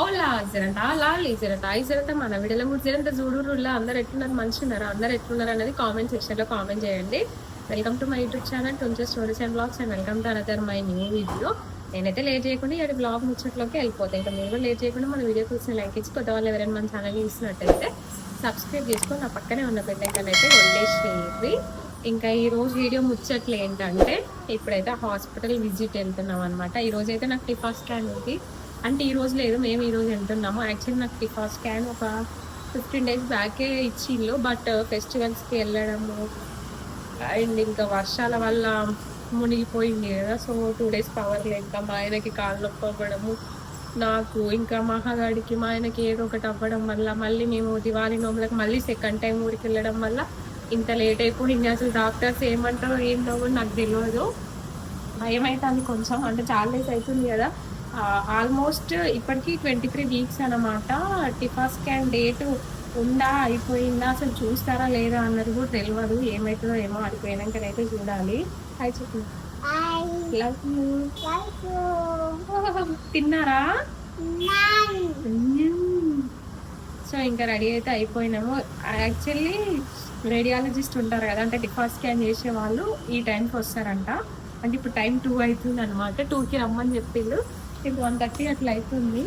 ఓలా జరంట అలా లేజరంట ఐ జరంట మన వీడియోలో కూడా జరంట అందరు ఎట్లున్నారు? మంచి ఉన్నారు అందరు ఎట్లున్నారు అనేది కామెంట్ సెక్షన్లో కామెంట్ చేయండి. Welcome to my YouTube channel twenty stories and blogs and welcome to another my new video నేనైతే లేట్ చేయకుండా ఇక్కడ బ్లాగ్ ముచ్చట్లోకి వెళ్ళిపోతాయి ఇంకా మీరు కూడా లేట్ చేయకుండా మన వీడియో చూసిన లైక్ ఇచ్చి కొత్త వాళ్ళు ఎవరైనా మన ఛానల్ చూసినట్టయితే సబ్స్క్రైబ్ చేసుకొని నా పక్కనే ఉన్న బెల్లైకన్ అయితే వండేసేయండి ఇంకా ఈ రోజు వీడియో ముచ్చట్లు ఏంటంటే ఇప్పుడైతే హాస్పిటల్ విజిట్ వెళ్తున్నాం అనమాట ఈరోజు అయితే నాకు టిఫా స్కాన్ ఉంది. అంటే ఈ రోజు లేదు మేము ఈ రోజు వెళ్తున్నాము. యాక్చువల్లీ నాకు టికా స్కాన్ ఒక ఫిఫ్టీన్ డేస్ బ్యాకే ఇచ్చిళ్ళు బట్ ఫెస్టివల్స్కి వెళ్ళడము అండ్ ఇంకా వర్షాల వల్ల మునిగిపోయింది కదా. సో టూ డేస్ పవర్ లేక మా ఆయనకి కాళ్ళు నొప్పి అవ్వడము నాకు ఇంకా మహాగాడికి మా ఆయనకి ఏదో ఒకటి అవ్వడం వల్ల మళ్ళీ మేము దివాళీ నోములకు మళ్ళీ సెకండ్ టైం ఊరికి వెళ్ళడం వల్ల ఇంత లేట్ అయిపోయింది. అసలు డాక్టర్స్ ఏమంటారో ఏంటో నాకు తెలియదు భయం అవుతుంది కొంచెం. అంటే చాలా డేస్ అవుతుంది కదా. ఆల్మోస్ట్ ఇప్పటికీ ట్వంటీ త్రీ వీక్స్ అనమాట టిఫా స్కాన్ డేట్ ఉందా అయిపోయిందా అసలు చూస్తారా లేదా అన్నది కూడా తెలియదు ఏమవుతుందో ఏమో అయిపోయినాకనైతే చూడాలి. హాయ్ చెప్పు లవ్ యూ తిన్నారా? సో ఇంకా రెడీ అయితే అయిపోయినాము. యాక్చువల్లీ రేడియాలజిస్ట్ ఉంటారు కదా అంటే టిఫా స్కాన్ చేసే వాళ్ళు ఈ టైంకి వస్తారంట. అంటే ఇప్పుడు టైం టూ అవుతుంది అనమాట టూకి రమ్మని చెప్పిండు. ఇది వన్ థర్టీ అట్లా అవుతుంది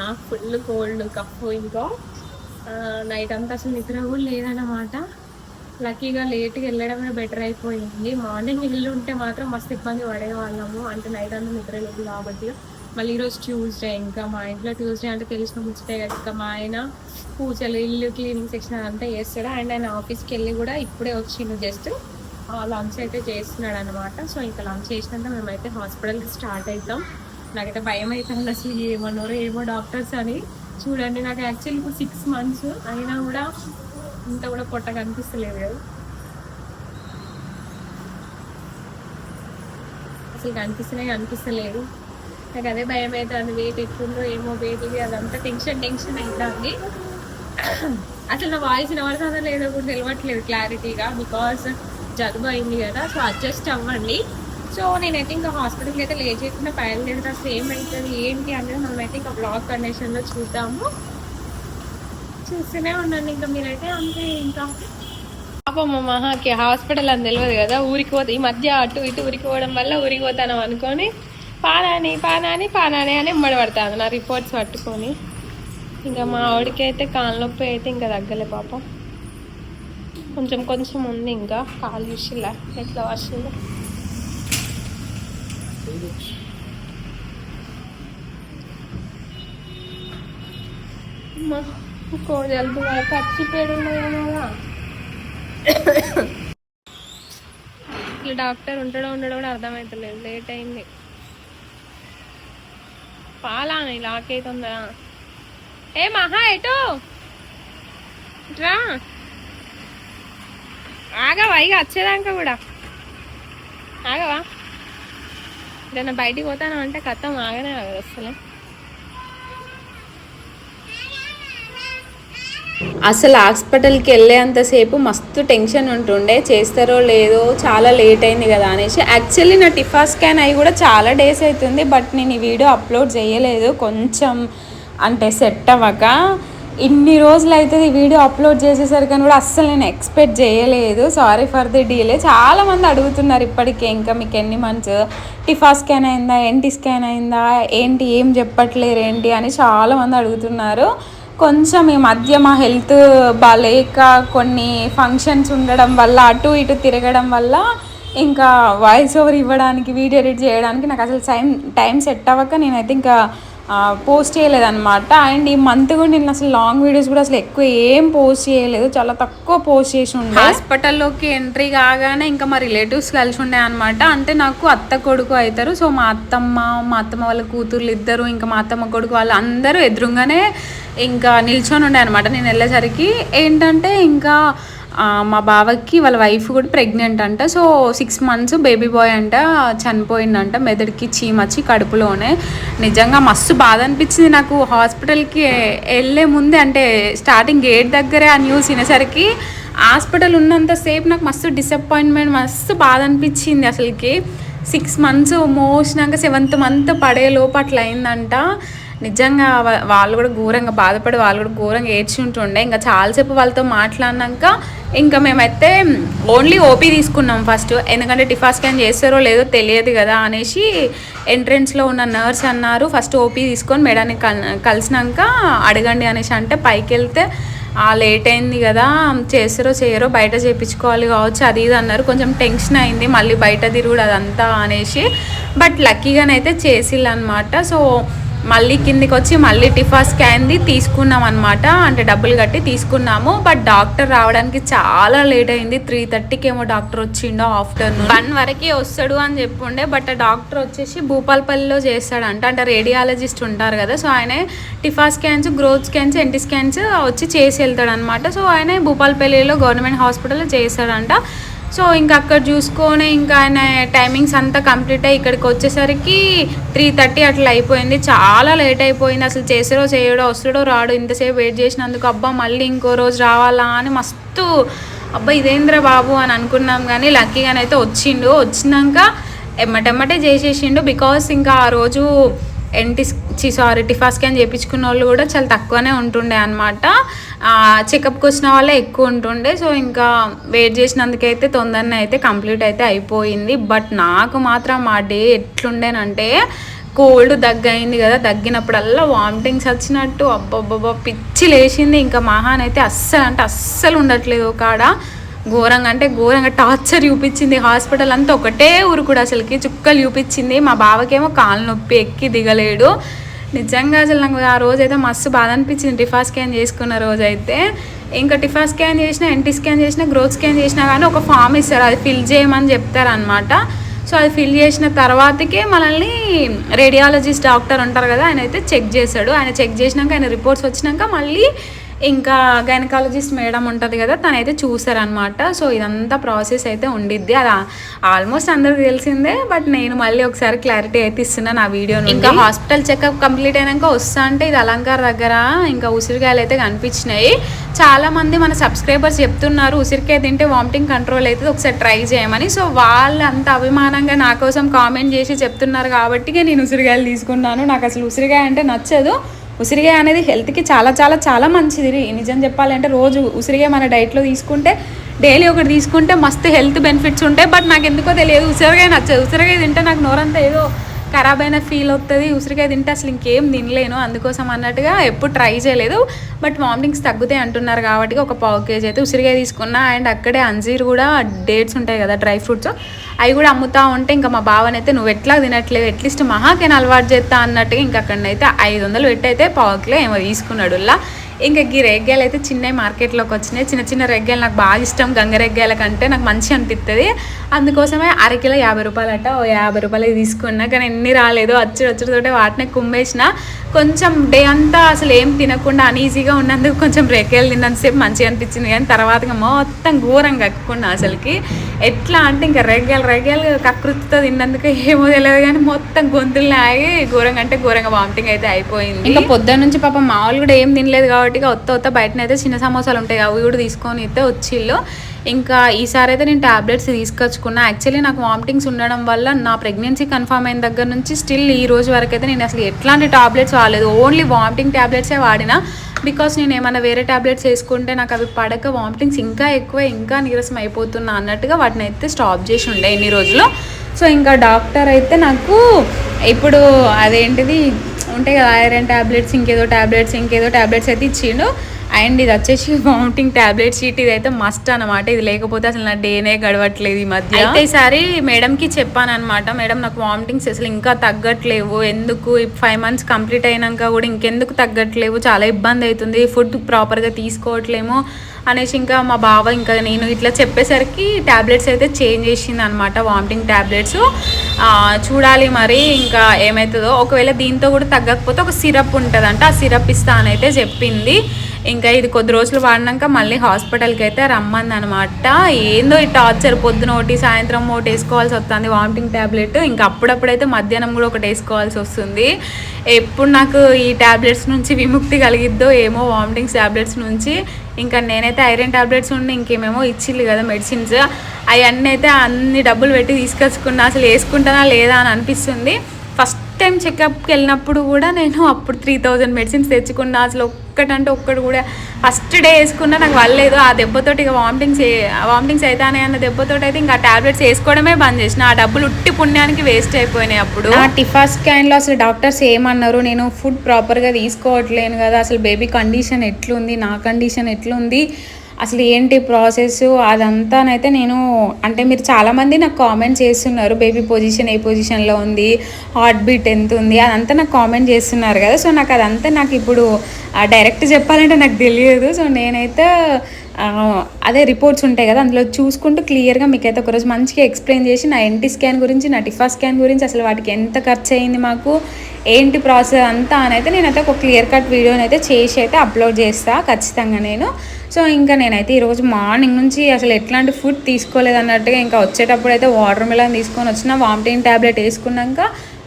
నాకు ఫుల్ కోల్డ్ కఫ్ ఇంకో. నైట్ అంతా అసలు నిద్ర కూడా లేదన్నమాట. లక్కీగా లేట్గా వెళ్ళడమే బెటర్ అయిపోయింది. మార్నింగ్ ఇల్లు ఉంటే మాత్రం మస్తు ఇబ్బంది పడేవాళ్ళము. అంటే నైట్ అంతా నిద్ర లేదు కాబట్టి. మళ్ళీ ఈరోజు ట్యూస్డే ఇంకా మా ఇంట్లో ట్యూస్డే అంటే తెలిసిన ముచ్చటే కదా. ఇంకా మా ఆయన పూజలు ఇల్లు క్లీనింగ్ సెక్షన్ అంతా చేస్తాడు. అండ్ ఆయన ఆఫీస్కి వెళ్ళి కూడా ఇప్పుడే వచ్చిండు. జస్ట్ లంచ్ అయితే చేస్తున్నాడు అనమాట సో ఇంకా లంచ్ చేసినాక మేమైతే హాస్పిటల్కి స్టార్ట్ అవుతాం నాకైతే భయం అవుతుంది అసలు ఏమన్నారో ఏమో డాక్టర్స్ అని. చూడండి నాకు యాక్చువల్లీ ఇప్పుడు సిక్స్ మంత్స్ అయినా కూడా ఇంత కూడా పొట్ట కనిపిస్తలేదు. కదా అసలు కనిపిస్తలే కనిపిస్తలేదు. నాకు అదే భయం అవుతుంది వెయిట్ ఎక్కువ ఏమో వెయిట్ అదంతా టెన్షన్ టెన్షన్ అవుతుంది అసలు నా వాయిస్ వినబడుతుందో లేదో కూడా తెలియట్లేదు క్లారిటీగా బికాస్ జలుబు అయింది కదా సో అడ్జస్ట్ అవ్వండి. సో నేనైతే ఇంకా హాస్పిటల్కి అయితే లేట్ చేయకుండా బయలుదేరితే అసలు ఏమవుతుంది ఏంటి అనేది మనమైతే ఇంకా బ్లాక్ కండిషన్లో చూద్దాము. చూస్తూనే ఉన్నాను ఇంకా మీరైతే అంతే ఇంకా. పాపమ్మ మహాకి హాస్పిటల్ అని తెలియదు కదా ఊరికి పోతే ఈ మధ్య అటు ఇటు ఊరికి పోవడం వల్ల ఊరికి పోతాను అనుకొని పానాని పానాని పానాని అని ఎమ్మడి పడతాను నా రిపోర్ట్స్ పట్టుకొని. ఇంకా మా ఆవిడకి అయితే కాళ్ళ నొప్పి అయితే ఇంకా తగ్గలే పాపం. కొంచెం కొంచెం ఉంది ఇంకా కాలు చూసిలా ఎట్లా వర్షంలో కోడి జలుబు కదా. ఇట్లా డాక్టర్ ఉంటాడో ఉండడో కూడా అర్థమవుతలేదు లేట్ అయింది. పాలా లాక్ అవుతుందా ఏ మహా ఎటు? రా. ఆగవా ఇక వచ్చేదాకా కూడా. ఆగవా? ఎప్పుడైనా బయటికి పోతాను అంటే కథం ఆగనే ఆగదు అసలు అసలు హాస్పిటల్కి వెళ్ళేంతసేపు మస్తు టెన్షన్ ఉంటుండే చేస్తారో లేదో చాలా లేట్ అయింది కదా అనేసి. యాక్చువల్లీ నా టిఫా స్కాన్ అయ్యి కూడా చాలా డేస్ అవుతుంది బట్ నేను ఈ వీడియో అప్లోడ్ చేయలేదు. కొంచెం అంటే సెట్ అవ్వక ఇన్ని రోజులు అయితే ఈ వీడియో అప్లోడ్ చేసేసరికి కూడా అస్సలు నేను ఎక్స్పెక్ట్ చేయలేదు. సారీ ఫర్ ది డీలే చాలామంది అడుగుతున్నారు ఇప్పటికే ఇంకా మీకు ఎన్ని మంత్స్ టిఫా స్కాన్ అయిందా? ఏంటి స్కాన్ అయిందా? ఏంటి? ఏం చెప్పట్లేరు ఏంటి అని చాలామంది అడుగుతున్నారు. కొంచెం ఈ మధ్య మా హెల్త్ బాగాలేక కొన్ని ఫంక్షన్స్ ఉండడం వల్ల అటు ఇటు తిరగడం వల్ల ఇంకా వాయిస్ ఓవర్ ఇవ్వడానికి వీడియో ఎడిట్ చేయడానికి నాకు అసలు టైం టైం సెట్ అవ్వక నేనైతే ఇంకా పోస్ట్ చేయలేదన్నమాట. అండ్ ఈ మంత్ కూడా నేను అసలు లాంగ్ వీడియోస్ కూడా అసలు ఎక్కువ ఏం పోస్ట్ చేయలేదు. చాలా తక్కువ పోస్ట్ చేసి ఉండే. హాస్పిటల్లోకి ఎంట్రీ కాగానే ఇంకా మా రిలేటివ్స్ కలిసి ఉండే అనమాట అంటే నాకు అత్త కొడుకు అవుతారు సో మా అత్తమ్మ మా అత్తమ్మ వాళ్ళ కూతుర్లు ఇద్దరు ఇంకా మా అత్తమ్మ కొడుకు వాళ్ళు అందరూ ఎదురుగానే ఇంకా నిల్చొని ఉండే అనమాట నేను వెళ్ళేసరికి ఏంటంటే ఇంకా మా బావకి వాళ్ళ వైఫ్ కూడా ప్రెగ్నెంట్ అంట. So six months baby boy అంట చనిపోయిందంట. మెదడుకి చీమచ్చి కడుపులోనే. నిజంగా మస్తు బాధ అనిపించింది నాకు. హాస్పిటల్కి వెళ్ళే ముందే అంటే స్టార్టింగ్ గేట్ దగ్గరే ఆ న్యూస్ వినేసరికి హాస్పిటల్ ఉన్నంతసేపు నాకు మస్తు డిసప్పాయింట్మెంట్ మస్తు బాధ అనిపించింది అసలుకి. సిక్స్ మంత్స్ మోసినాక సెవెంత్ మంత్ పడే లోపు అట్లా అయిందంట. నిజంగా వాళ్ళు కూడా ఘోరంగా బాధపడి వాళ్ళు కూడా ఘోరంగా ఏడ్చి ఉంటుండే. ఇంకా చాలాసేపు వాళ్ళతో మాట్లాడినాక ఇంకా మేమైతే ఓన్లీ ఓపీ తీసుకున్నాం ఫస్ట్. ఎందుకంటే టిఫా స్కాన్ చేస్తారో లేదో తెలియదు కదా అనేసి ఎంట్రెన్స్లో ఉన్న నర్స్ అన్నారు ఫస్ట్ ఓపీ తీసుకొని మేడాన్ని కల్ కలిసినాక అడగండి అనేసి. అంటే పైకి వెళ్తే ఆ లేట్ అయింది కదా చేస్తారో చేయరో బయట చేయించుకోవాలి కావచ్చు అది ఇది అన్నారు. కొంచెం టెన్షన్ అయింది మళ్ళీ బయట తిరుగుడు అదంతా అనేసి. బట్ లక్కీగానైతే చేసిల్లు అనమాట సో మళ్ళీ కిందికి వచ్చి మళ్ళీ టిఫా స్కాన్ది తీసుకున్నాం అనమాట అంటే డబ్బులు కట్టి తీసుకున్నాము. బట్ డాక్టర్ రావడానికి చాలా లేట్ అయింది. త్రీ థర్టీకి ఏమో డాక్టర్ వచ్చిండో ఆఫ్టర్నూన్. వన్ వరకే వస్తాడు అని చెప్పుండే. బట్ ఆ డాక్టర్ వచ్చేసి భూపాల్పల్లిలో చేస్తాడంట. అంటే రేడియాలజిస్ట్ ఉంటారు కదా. సో ఆయన TIFFA scans growth scans NT scans వచ్చి చేసి వెళ్తాడనమాట సో ఆయన భూపాల్పల్లిలో గవర్నమెంట్ హాస్పిటల్లో చేస్తాడంట. సో ఇంకా అక్కడ చూసుకొని ఇంకా ఆయన టైమింగ్స్ అంతా కంప్లీట్ అయ్యి ఇక్కడికి వచ్చేసరికి త్రీ థర్టీ అట్లా అయిపోయింది. చాలా లేట్ అయిపోయింది. అసలు చేసారో చేయడో వస్తాడో రాడు. ఇంతసేపు వెయిట్ చేసినందుకు అబ్బా మళ్ళీ ఇంకో రోజు రావాలా అని మస్తు అబ్బా ఇదేంద్ర బాబు అని అనుకున్నాం కానీ లక్కీగానైతే వచ్చిండు. వచ్చినాక ఎమ్మటెమ్మటే చేసేసిండు. బికాస్ ఇంకా ఆ రోజు ఎన్టీ సారీ టిఫా స్కాన్ చేయించుకున్న వాళ్ళు కూడా చాలా తక్కువనే ఉంటుండే అనమాట చెకప్కి వచ్చిన వాళ్ళే ఎక్కువ ఉంటుండే. సో ఇంకా వెయిట్ చేసినందుకైతే తొందరనే అయితే కంప్లీట్ అయితే అయిపోయింది. బట్ నాకు మాత్రం ఆ డే ఎట్లుండేనంటే కోల్డ్ దగ్గయింది కదా దగ్గినప్పుడల్లా వామిటింగ్స్ వచ్చినట్టు అబ్బబ్బబ్బా పిచ్చి లేచింది. ఇంకా మహాన్ అయితే అస్సలు అంటే అస్సలు ఉండట్లేదు కాడ. ఘోరంగా అంటే ఘోరంగా టార్చర్ చూపించింది. హాస్పిటల్ అంతా ఒకటే ఊరుకుడు అసలుకి చుక్కలు చూపించింది. మా బావకేమో కాలు నొప్పి ఎక్కి దిగలేడు. నిజంగా అసలు నాకు ఆ రోజు అయితే మస్తు బాధ అనిపించింది. టిఫా స్కాన్ చేసుకున్న రోజు అయితే ఇంకా టిఫా స్కాన్ చేసినా ఎన్టీ స్కాన్ చేసినా గ్రోత్ స్కాన్ చేసినా కానీ ఒక ఫామ్ ఇస్తారు. అది ఫిల్ చేయమని చెప్తారనమాట సో అది ఫిల్ చేసిన తర్వాతకే మనల్ని రేడియాలజిస్ట్ డాక్టర్ ఉంటారు కదా ఆయన అయితే చెక్ చేశాడు ఆయన చెక్ చేసినాక ఆయన రిపోర్ట్స్ వచ్చినాక మళ్ళీ ఇంకా గైనకాలజిస్ట్ మేడం ఉంటుంది కదా తనైతే చూసారనమాట సో ఇదంతా ప్రాసెస్ అయితే ఉండిద్ది. అది ఆల్మోస్ట్ అందరికి తెలిసిందే బట్ నేను మళ్ళీ ఒకసారి క్లారిటీ అయితే ఇస్తున్నా నా వీడియో ఇంకా హాస్పిటల్ చెకప్ కంప్లీట్ అయినాక వస్తా అంటే ఇది అలంకార దగ్గర ఇంకా ఉసిరికాయలు అయితే కనిపించినాయి. చాలా మంది మన సబ్స్క్రైబర్స్ చెప్తున్నారు ఉసిరికాయ తింటే వామిటింగ్ కంట్రోల్ అవుతుంది ఒకసారి ట్రై చేయమని. సో వాళ్ళు అంత అభిమానంగా నా కోసం కామెంట్ చేసి చెప్తున్నారు కాబట్టి నేను ఉసిరికాయలు తీసుకున్నాను. నాకు అసలు ఉసిరికాయ అంటే నచ్చదు. ఉసిరికాయ అనేది హెల్త్కి చాలా చాలా చాలా మంచిది. నిజం చెప్పాలంటే రోజు ఉసిరికాయ మన డైట్లో తీసుకుంటే డైలీ ఒకటి తీసుకుంటే మస్తు హెల్త్ బెనిఫిట్స్ ఉంటాయి. బట్ నాకు ఎందుకో తెలియదు. ఉసిరికాయ నచ్చదు. ఉసిరికాయ తింటే నాకు నోరంతా ఏదో ఖరాబ్ అయిన ఫీల్ అవుతుంది ఉసిరికాయ తింటే అసలు ఇంకేం తినలేను. అందుకోసం అన్నట్టుగా ఎప్పుడు ట్రై చేయలేదు. బట్ వామిటింగ్స్ తగ్గుతాయి అంటున్నారు కాబట్టి ఒక పావు కేజీ అయితే ఉసిరికాయ తీసుకున్నా. అండ్ అక్కడే అంజీర్ కూడా డేట్స్ ఉంటాయి కదా డ్రై ఫ్రూట్స్ అవి కూడా అమ్ముతా ఉంటే ఇంకా మా బావనైతే నువ్వు ఎట్లా తినట్లేదు అట్లీస్ట్ మహాకేన అలవాటు చేస్తా అన్నట్టుగా ఇంకా అక్కడనైతే ఐదు వందలు పెట్టి అయితే పావు కిలో ఏమో తీసుకున్నాడు ఇంకా గీ రెగ్గాయలు అయితే చిన్న మార్కెట్లోకి వచ్చినాయి. చిన్న చిన్న రెగ్గాయలు నాకు బాగా ఇష్టం. గంగ రెగ్గాయల కంటే నాకు మంచి అనిపిస్తుంది అందుకోసమే అరకిలో యాభై రూపాయలు ఓ యాభై రూపాయలు తీసుకున్నా. కానీ ఎన్ని రాలేదు. వచ్చి వచ్చుడుతోటే వాటిని కుమ్మేసిన. కొంచెం డే అంతా అసలు ఏం తినకుండా అనీజీగా ఉన్నందుకు కొంచెం రెగ్గాయలు తిన్నంతసేపు మంచిగా అనిపించింది. కానీ తర్వాత మొత్తం ఘోరంగా కక్కుకున్నా అసలుకి. ఎట్లా అంటే ఇంకా రెగ్గాయలు రెగ్గాయలు కకృతితో తిన్నందుకు ఏమో తెలియదు కానీ మొత్తం గొంతులు ఆగి ఘోరంగా అంటే ఘోరంగా వామిటింగ్ అయితే అయిపోయింది. ఇంకా పొద్దున్న నుంచి పాపం మామూలు కూడా ఏం తినలేదు కాబట్టి ఇక ఒత్త ఒత్త బయటనైతే చిన్న సమోసాలు ఉంటాయి. అవి కూడా తీసుకొని అయితే వచ్చిళ్ళు. ఇంకా ఈసారి అయితే నేను ట్యాబ్లెట్స్ తీసుకొచ్చుకున్నా. యాక్చువల్లీ నాకు వామిటింగ్స్ ఉండడం వల్ల నా ప్రెగ్నెన్సీ కన్ఫర్మ్ అయిన దగ్గర నుంచి స్టిల్ ఈ రోజు వరకు అయితే నేను అసలు ఎట్లాంటి టాబ్లెట్స్ వాడలేదు. ఓన్లీ వామిటింగ్ ట్యాబ్లెట్సే వాడినా. బికాస్ నేను ఏమైనా వేరే టాబ్లెట్స్ వేసుకుంటే నాకు అవి పడక వామిటింగ్స్ ఇంకా ఎక్కువ ఇంకా నీరసం అయిపోతున్నా అన్నట్టుగా వాటిని అయితే స్టాప్ చేసి ఉండే ఇన్ని రోజులు. సో ఇంకా డాక్టర్ అయితే నాకు ఇప్పుడు అదేంటిది ఉంటాయి కదా ఐరన్ ట్యాబ్లెట్స్ ఇంకేదో టాబ్లెట్స్ ఇంకేదో టాబ్లెట్స్ అయితే ఇచ్చిండు. అండ్ ఇది వచ్చేసి వామిటింగ్ టాబ్లెట్ షీట్ ఇది అయితే మస్ట్ అనమాట ఇది లేకపోతే అసలు నా డేనే గడవట్లేదు ఈ మధ్య. అయితే ఈసారి మేడంకి చెప్పాను అనమాట మేడం నాకు వామిటింగ్స్ అసలు ఇంకా తగ్గట్లేవు. ఎందుకు? ఫైవ్ మంత్స్ కంప్లీట్ అయినాక కూడా ఇంకెందుకు తగ్గట్లేవు? చాలా ఇబ్బంది అవుతుంది. ఫుడ్ ప్రాపర్గా తీసుకోవట్లేము అనేసి ఇంకా మా బావ ఇంకా నేను ఇట్లా చెప్పేసరికి ట్యాబ్లెట్స్ అయితే చేంజ్ చేసింది అనమాట వామిటింగ్ ట్యాబ్లెట్స్ చూడాలి మరి ఇంకా ఏమవుతుందో ఒకవేళ దీంతో కూడా తగ్గకపోతే ఒక సిరప్ ఉంటుందంట. ఆ సిరప్ ఇస్తానైతే చెప్పింది. ఇంకా ఇది కొద్ది రోజులు వాడినాక మళ్ళీ హాస్పిటల్కి అయితే రమ్మంది అనమాట ఏందో ఈ టార్చర్ పొద్దున ఒకటి సాయంత్రం ఒకటి వేసుకోవాల్సి వస్తుంది వామిటింగ్ ట్యాబ్లెట్ ఇంకా అప్పుడప్పుడైతే మధ్యాహ్నం కూడా ఒకటి వేసుకోవాల్సి వస్తుంది. ఎప్పుడు నాకు ఈ ట్యాబ్లెట్స్ నుంచి విముక్తి కలిగిద్దో ఏమో వామిటింగ్స్ ట్యాబ్లెట్స్ నుంచి. ఇంకా నేనైతే ఐరన్ ట్యాబ్లెట్స్ ఉండి ఇంకేమేమో ఇచ్చిల్లు కదా మెడిసిన్స్. అవన్నీ అయితే అన్ని డబ్బులు పెట్టి తీసుకొచ్చుకున్నా అసలు వేసుకుంటానా లేదా అని అనిపిస్తుంది. ఫస్ట్ టైం చెకప్కి వెళ్ళినప్పుడు కూడా నేను అప్పుడు త్రీ థౌజండ్ మెడిసిన్స్ తెచ్చుకున్నా. అసలు ఒక్కటంటే ఒక్కటి కూడా. ఫస్ట్ డే వేసుకున్నా నాకు వల్లేదు. ఆ దెబ్బతోటి ఇక వామిటింగ్స్ వామిటింగ్స్ అవుతానే అన్న దెబ్బతోటి అయితే ఇంకా టాబ్లెట్స్ వేసుకోవడమే బంద్ చేసిన. ఆ డబ్బులు ఉట్టి పుణ్యానికి వేస్ట్ అయిపోయినాయి అప్పుడు. ఆ టిఫా స్కాన్లో అసలు డాక్టర్స్ ఏమన్నారు? నేను ఫుడ్ ప్రాపర్గా తీసుకోవట్లేను కదా. అసలు బేబీ కండిషన్ ఎట్లుంది? నా కండిషన్ ఎట్లుంది? అసలు ఏంటి ప్రాసెస్? అదంతానైతే నేను అంటే మీరు చాలామంది నాకు కామెంట్ చేస్తున్నారు బేబీ పొజిషన్ ఏ పొజిషన్లో ఉంది హార్ట్ బీట్ ఎంత ఉంది అదంతా నాకు కామెంట్ చేస్తున్నారు కదా. సో నాకు అదంతా నాకు ఇప్పుడు డైరెక్ట్ చెప్పాలంటే నాకు తెలియదు. సో నేనైతే అదే రిపోర్ట్స్ ఉంటాయి కదా అందులో చూసుకుంటూ క్లియర్గా మీకైతే ఒకరోజు మంచిగా ఎక్స్ప్లెయిన్ చేసి నా ఎన్టీ స్కాన్ గురించి నా టిఫా స్కాన్ గురించి అసలు వాటికి ఎంత ఖర్చు అయింది మాకు ఏంటి ప్రాసెస్ అంతా అని అయితే నేనైతే ఒక క్లియర్ కట్ వీడియోని అయితే చేసి అయితే అప్లోడ్ చేస్తాను ఖచ్చితంగా నేను. సో ఇంకా నేనైతే ఈరోజు మార్నింగ్ నుంచి అసలు ఎట్లాంటి ఫుడ్ తీసుకోలేదన్నట్టుగా ఇంకా వచ్చేటప్పుడు అయితే వాటర్ మిలన్ తీసుకొని వచ్చిన వామిటింగ్ ట్యాబ్లెట్ వేసుకున్నాక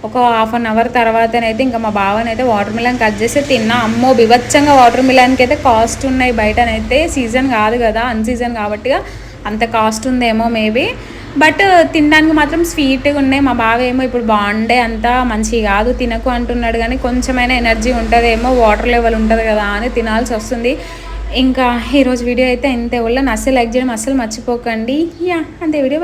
ఒక హాఫ్ అన్ అవర్ తర్వాతనైతే ఇంకా మా బావని అయితే వాటర్ మిలన్ కట్ చేసి తిన్నా. అమ్మో బివచ్చంగా వాటర్ మిలన్కి అయితే కాస్ట్ ఉన్నాయి. బయటనైతే సీజన్ కాదు కదా అన్ సీజన్ కాబట్టిగా అంత కాస్ట్ ఉందేమో మేబీ బట్ తినడానికి మాత్రం స్వీట్గా ఉన్నాయి. మా బావ ఏమో ఇప్పుడు బాగుండే అంతా మంచి కాదు తినకు అంటున్నాడు. కానీ కొంచెమైనా ఎనర్జీ ఉంటుందేమో వాటర్ లెవెల్ ఉంటుంది కదా అని తినాల్సి వస్తుంది. ఇంకా ఈరోజు వీడియో అయితే ఇంతే. వల్ల అస్సలు లైక్ చేయడం అస్సలు మర్చిపోకండి. యా అంతే. వీడియో